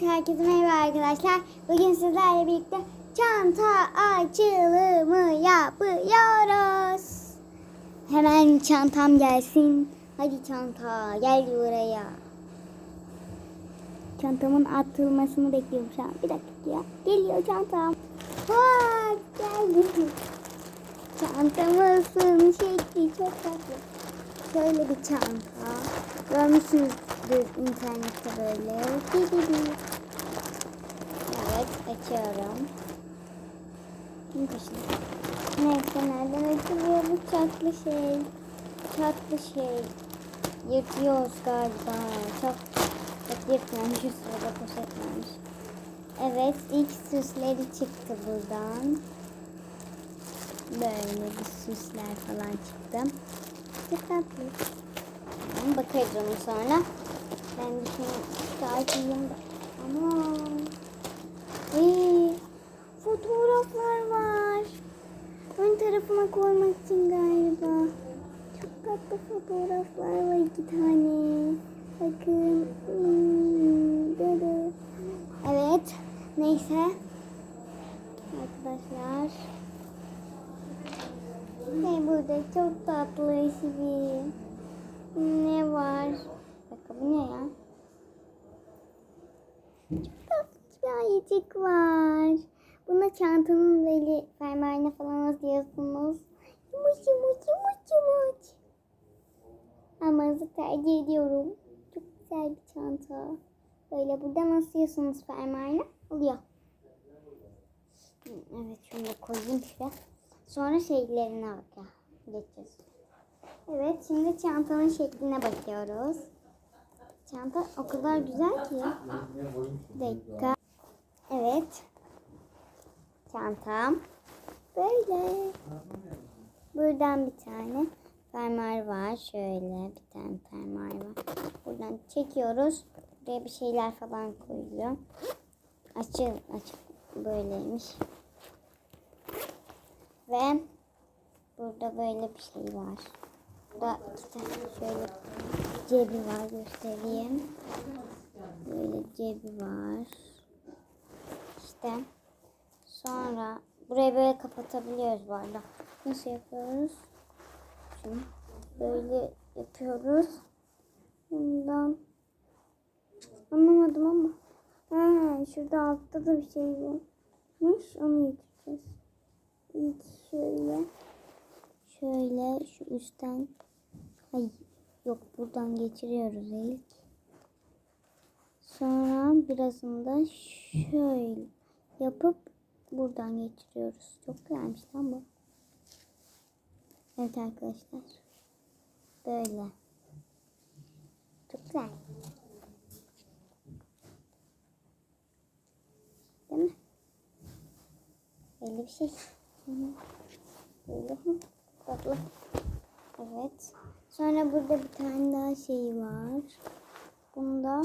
Herkese merhaba arkadaşlar. Bugün sizlerle birlikte çanta açılımı yapıyoruz. Hemen çantam gelsin. Hadi çanta gel buraya. Çantamın atılmasını bekliyorum şu an. Bir dakika ya. Geliyor çantam. Vay geldi. Çantamızın şekli çok tatlı. Şöyle bir çanta. Görmüşsünüzdür internette böyle. Evet açıyorum. Neyse nereden açılıyor bu çatlı şey? Çatlı şey. Yırtıyoruz galiba. Çok, çok yırtmamış. Şu sırada poşet varmış. Evet ilk süsleri çıktı buradan. Böyle bir süsler falan çıktı. Tamam, bakarız onu sonra. Ben bir şunu çıkartayım da. Aman. Ee, fotoğraflar var. Ön tarafına koymak için galiba. Çok tatlı fotoğraflar var iki tane. Bakın. Hmm. Evet. Neyse. Arkadaşlar. Ve burada çok tatlı bir ne var? Bakın bu ne ya? Çok tatlı bir ayıcık var. Buna çantanın böyle fermuarına falan asıyorsunuz. Yumuş yumuş yumuş yumuş. Ama tercih ediyorum. Çok güzel bir çanta. Böyle buradan asıyorsunuz fermuarına. Oluyor. Evet şunu da koyayım şuraya. Sonra şeylerine bak ya. Geçeceğiz. Evet şimdi çantanın şekline bakıyoruz. Çanta o kadar güzel ki. Bir dakika. Evet. Çantam. Böyle. Buradan bir tane fermuar var. Şöyle bir tane fermuar var. Buradan çekiyoruz. Buraya bir şeyler falan koyuyor. Açıl açık böyleymiş. Ve burada böyle bir şey var. Burada iki tane şöyle cebi var göstereyim. Böyle cebi var. İşte sonra burayı böyle kapatabiliyoruz bu arada. Nasıl yapıyoruz? Şimdi böyle yapıyoruz. Bundan anlamadım ama. Ha, şurada altta da bir şey varmış. Onu getireceğiz. İlk şöyle. Şöyle şu üstten. Ay yok buradan geçiriyoruz ilk. Sonra birazını da şöyle yapıp buradan geçiriyoruz. Çok güzelmiş lan bu. Evet arkadaşlar. Böyle. Çok güzel. Değil mi? Böyle bir şey. Böyle. Tatlı. Evet. Sonra burada bir tane daha şey var. Bunda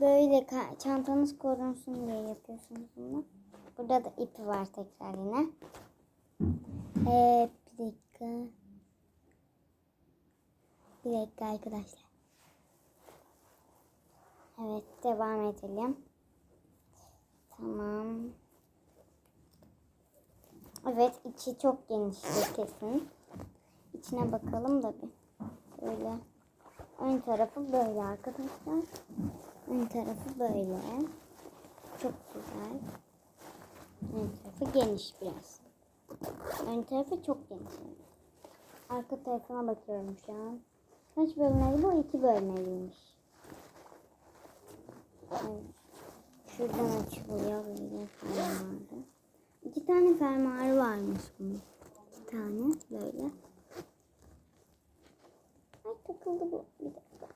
böyle çantanız korunsun diye yapıyorsunuz bunu. Burada da ipi var tekrar yine. Evet bir dakika. Bir dakika arkadaşlar. Evet devam edelim. Tamam. Evet içi çok geniştir kesin. İçine bakalım da bir. Böyle. Ön tarafı böyle arkadaşlar. Ön tarafı böyle. Çok güzel. Ön tarafı geniş biraz. Ön tarafı çok geniş. Arka tarafına bakıyorum şu an. Kaç bölmeli bu? İki bölmeliymiş. Evet. Şuradan açılıyor böyle fermuarı. İki tane fermuarı varmış bunun. İki tane böyle. Ay takıldı bu. Bir dakika.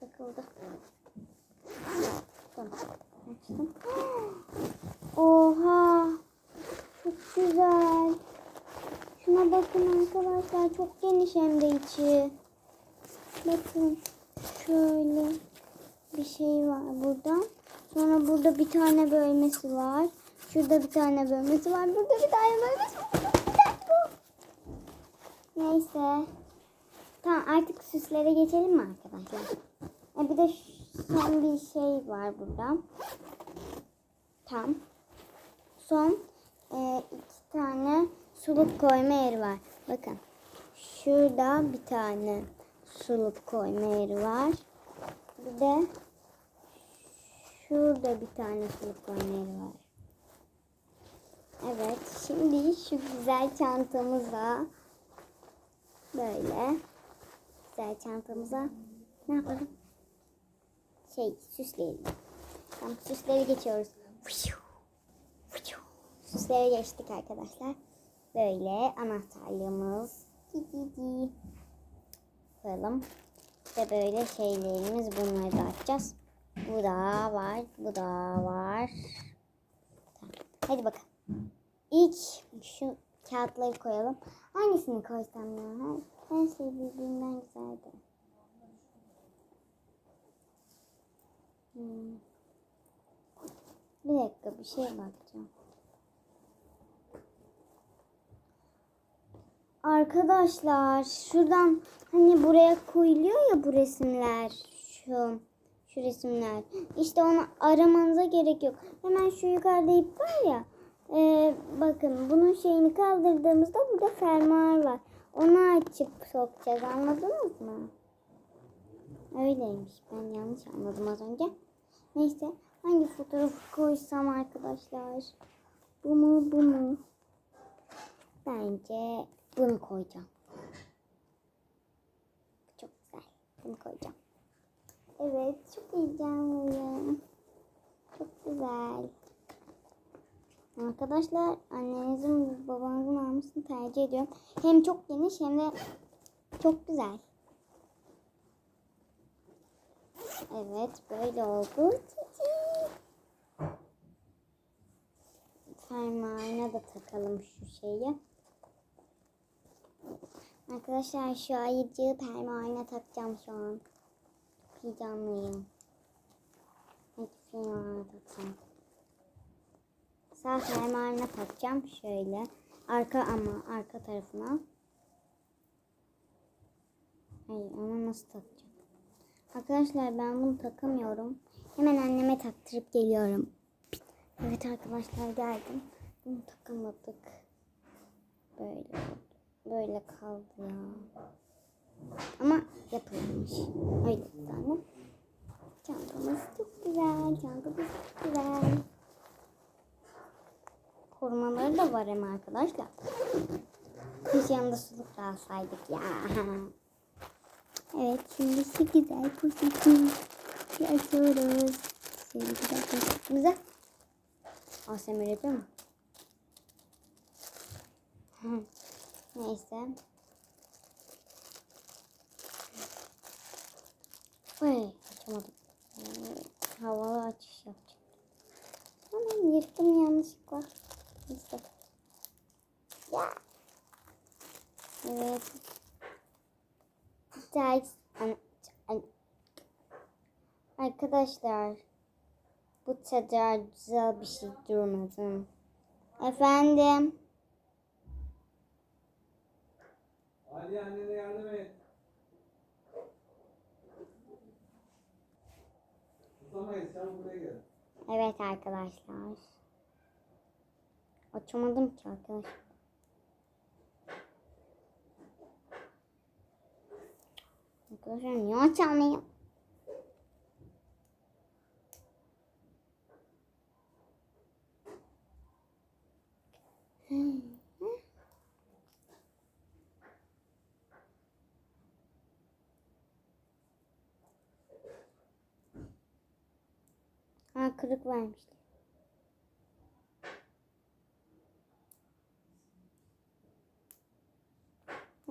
Takıldı. Tamam. Açtım. Oha. Çok güzel. Şuna bakın arkadaşlar. Çok geniş hem de içi. Bakın. Şöyle bir şey var burada. Sonra burada bir tane bölmesi var. Şurada bir tane bölmesi var. Burada bir tane bölmesi var. Neyse. Tamam artık süslere geçelim mi arkadaşlar? E bir de son bir şey var burada. Tam. Son e, iki tane suluk koyma yeri var. Bakın. Şurada bir tane suluk koyma yeri var. Bir de şurada bir tane suluk koyma yeri var. Evet. Şimdi şu güzel çantamıza böyle güzel çantamıza ne yapalım? Şey süsleyelim. Tamam süsleri geçiyoruz. Süsleri geçtik arkadaşlar. Böyle anahtarlığımız. Koyalım. İşte böyle şeylerimiz bunları da açacağız. Bu da var. Bu da var. Hadi bakalım. İlk şu kağıtları koyalım. Hangisini koysam ya? Her şey birbirinden güzeldi. Hmm. Bir dakika bir şeye bakacağım. Arkadaşlar şuradan hani buraya koyuluyor ya bu resimler. Şu şu resimler. İşte onu aramanıza gerek yok. Hemen şu yukarıda ip var ya. Ee, bakın bunun şeyini kaldırdığımızda burada fermuar var. Onu açıp sokacağız. Anladınız mı? Öyleymiş. Ben yanlış anladım az önce. Neyse. Hangi fotoğrafı koysam arkadaşlar? Bu mu bu mu? Bence bunu koyacağım. Çok güzel. Bunu koyacağım. Evet. Çok heyecanlıyım. Çok güzel. Arkadaşlar annenizin babanızın almasını tercih ediyorum. Hem çok geniş hem de çok güzel. Evet böyle oldu. Fermuarına da takalım şu şeyi. Arkadaşlar şu ayıcığı fermuarına takacağım şu an. Heyecanlıyım. Hadi fermuarına takacağım. Sağ fermuarına takacağım şöyle. Arka ama arka tarafına. Hayır onu nasıl takacağım? Arkadaşlar ben bunu takamıyorum. Hemen anneme taktırıp geliyorum. Evet arkadaşlar geldim. Bunu takamadık. Böyle. Böyle kaldı ya. Ama yapılmış. Öyle bir tane. Çantamız çok güzel. Çantamız çok güzel. Korumaları da var hem arkadaşlar. Hiç yanında suluk da alsaydık ya. Evet şimdi şu güzel poşeti açıyoruz. Şöyle güzel poşetimize. ASMR yapıyor mu? Neyse. Ay açamadım. Havalı açış yapacağım. Ama yırttım yanlışlıkla. Neyse. Ya. Evet. Ders. Arkadaşlar. Bu kadar güzel bir şey durmadım. Efendim. Ali annene yardım et. Tutamayız sen buraya gel. Evet arkadaşlar. Açamadım ki arkadaşlar. Arkadaşlar niye açamıyor? Ha kırık vermişler.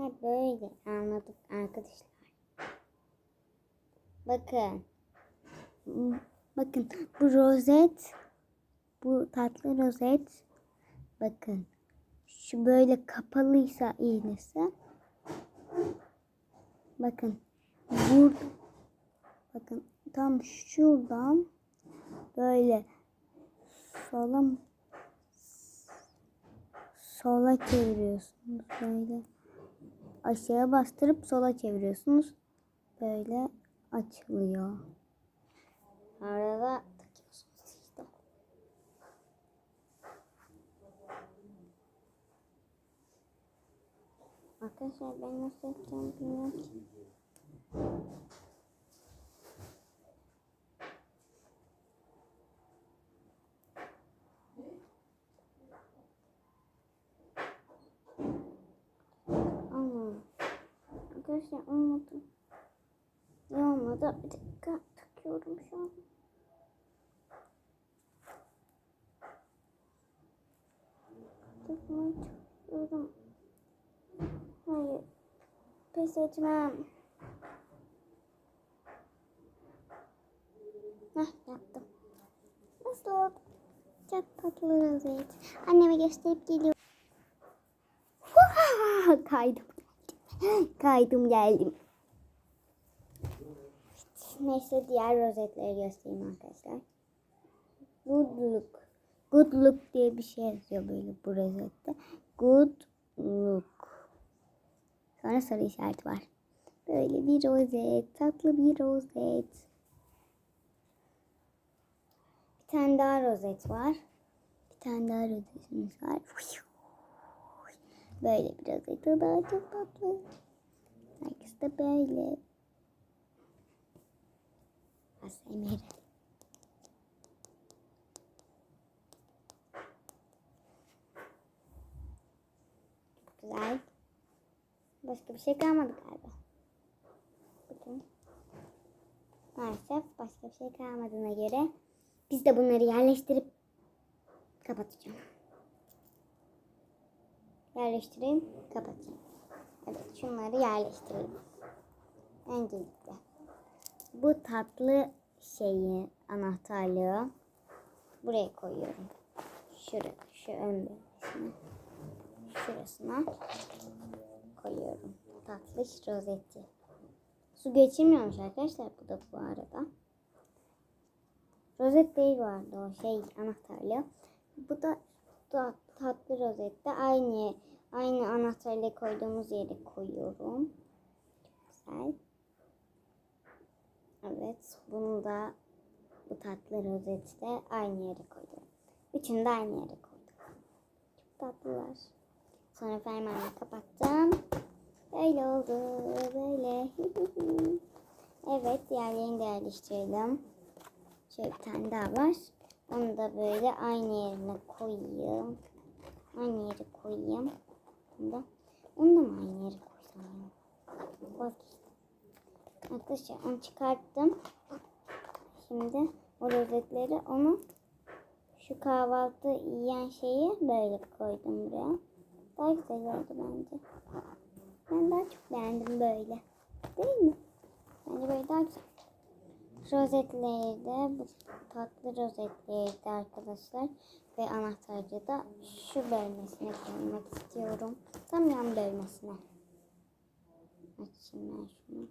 Ha böyle anladık arkadaşlar. Bakın. Bakın bu rozet. Bu tatlı rozet. Bakın. Şu böyle kapalıysa iğnesi. Bakın. Burada. Bakın tam şuradan böyle sola sola çeviriyorsunuz böyle aşağıya bastırıp sola çeviriyorsunuz böyle açılıyor Arada takıyorsunuz işte. Arkadaşlar ben nasıl yapacağım bilmiyorum ki. Arkadaşlar olmadı. Ne olmadı? Bir dakika takıyorum şu an. Takmayı takıyorum. Hayır. Pes etmem. Heh yaptım. Nasıl? Çok tatlı rozet. Anneme gösterip geliyorum. Kaydım. Kaydım geldim. Neyse diğer rozetleri göstereyim arkadaşlar. Good look. Good look diye bir şey yazıyor böyle bu rozette. Good look. Sonra sarı işareti var. Böyle bir rozet. Tatlı bir rozet. Bir tane daha rozet var. Bir tane daha rozetimiz var. Böyle bir rozet. O da çok tatlı. Herkes de böyle. Çok güzel. Başka bir şey kalmadı galiba. Bakın. Maalesef başka bir şey kalmadığına göre biz de bunları yerleştirip kapatacağım. Yerleştireyim, kapatayım. Evet, şunları yerleştireyim. Öncelikle bu tatlı şeyi, anahtarlığı buraya koyuyorum. Şuraya, şu ön bölgesine. Şurasına koyuyorum. Tatlı rozeti. Su geçirmiyormuş arkadaşlar bu da bu arada. Rozet değil arada o şey anahtarlığı. Bu da, da tatlı rozette aynı aynı anahtarlığı koyduğumuz yere koyuyorum. Güzel. Evet, bunu da bu tatlı rozeti de aynı yere koydum. Üçünü de aynı yere koydum. Çok tatlılar. Sonra fermuarını kapattım. Böyle oldu. Böyle. evet, diğerlerini de yerleştirelim. Şöyle bir tane daha var. Onu da böyle aynı yerine koyayım. Aynı yere koyayım. Bunu da, onu da mı aynı yere koysam ya? Vazgeçtim. Arkadaşlar onu çıkarttım. Şimdi o rozetleri onu şu kahvaltı yiyen şeyi böyle koydum buraya. Daha güzel oldu bence. Ben daha çok beğendim böyle. Değil mi? Bence böyle daha güzel. Rozetleri de tatlı rozetleri de arkadaşlar ve anahtarcı da şu bölmesine koymak istiyorum. Tam yan bölmesine. Açayım ben şunu.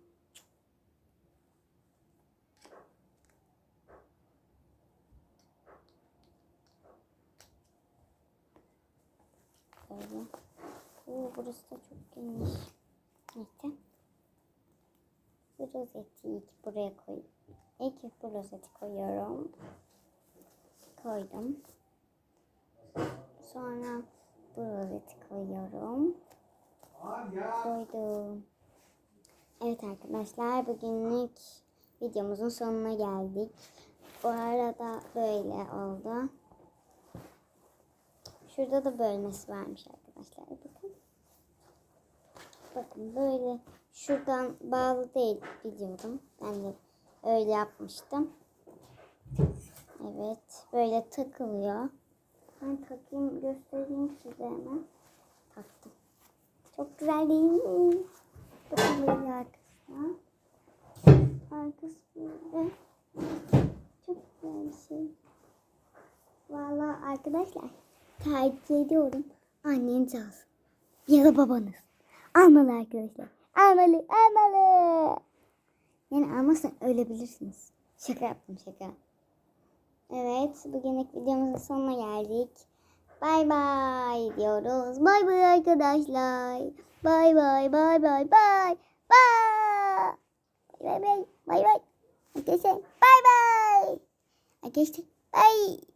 Böyle. Oo, burası da çok geniş. Rozeti ilk buraya koy. İlk bu rozeti koyuyorum. Koydum. Sonra bu rozeti koyuyorum. Koydum. Evet arkadaşlar bugünlük videomuzun sonuna geldik. Bu arada böyle oldu. Şurada da bölmesi varmış arkadaşlar. Bakın. Bakın böyle şuradan bağlı değil biliyordum. Ben de öyle yapmıştım. Evet. Böyle takılıyor. Ben takayım göstereyim size hemen. Taktım. Çok güzel değil mi? Bakın böyle arkasına. Arkası böyle. Çok güzel bir şey. Vallahi arkadaşlar tercih ediyorum. Anneniz alsın. Ya da babanız. Almalı arkadaşlar. Almalı, almalı. Yani almazsan ölebilirsiniz. Şaka yaptım şaka. Evet, bugünlük videomuzun sonuna geldik. Bay bay diyoruz. Bay bay arkadaşlar. Bay bay bay bay bay. Bay. Bay bay bay bay. Arkadaşlar bay bay. Arkadaşlar ay